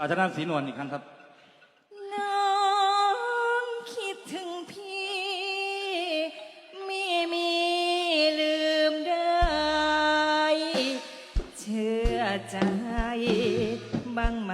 อาจารย์ศรีนวลอีกครั้งครับ น้องคิดถึงพี่ม่มีลืมได้เชื่อใจบ้างไหม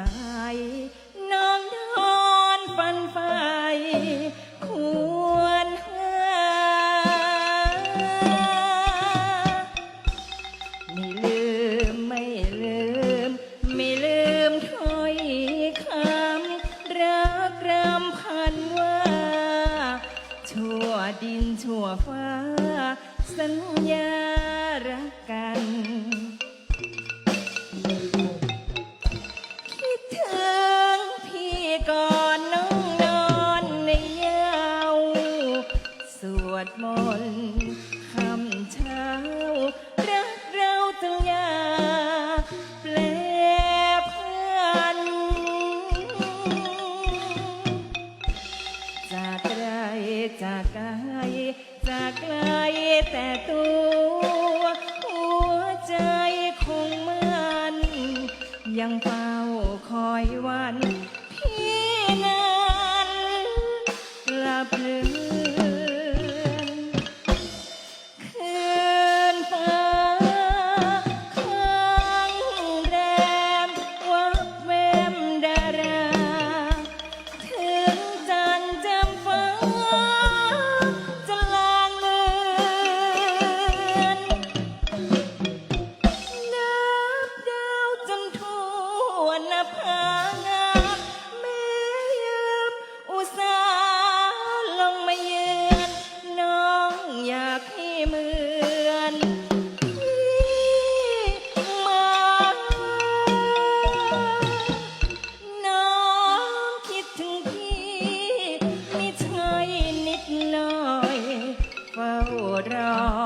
ดินชั่วฟ้า สัญญารักกัน คิดถึงพี่ก่อนน้องนอนในยาว สวดมนต์ จากไกลจากไกลแต่ตัวหัวใจคงมือนยังเฝ้าคอยวัน around.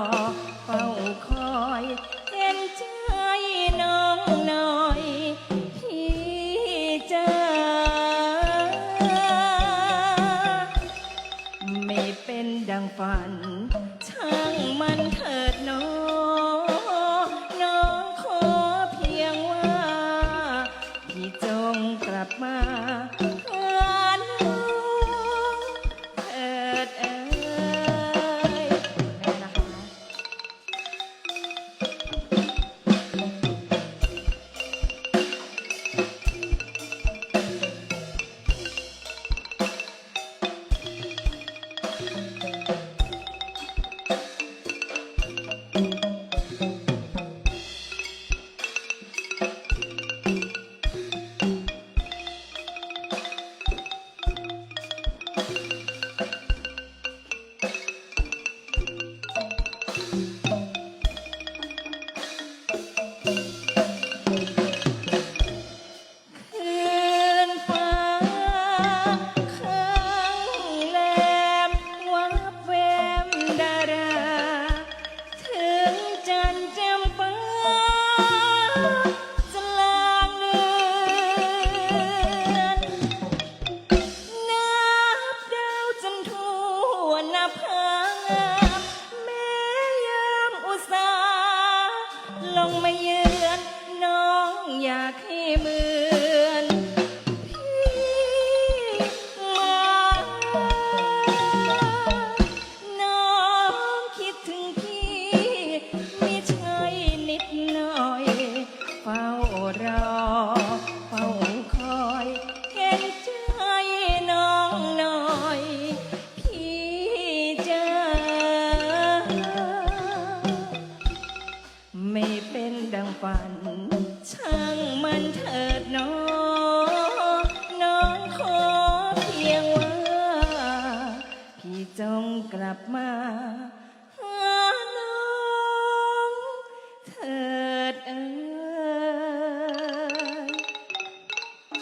มาเยือนน้องอยากให้มือ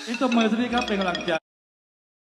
อินตบมือสักทีครับเป็นกำลังใจ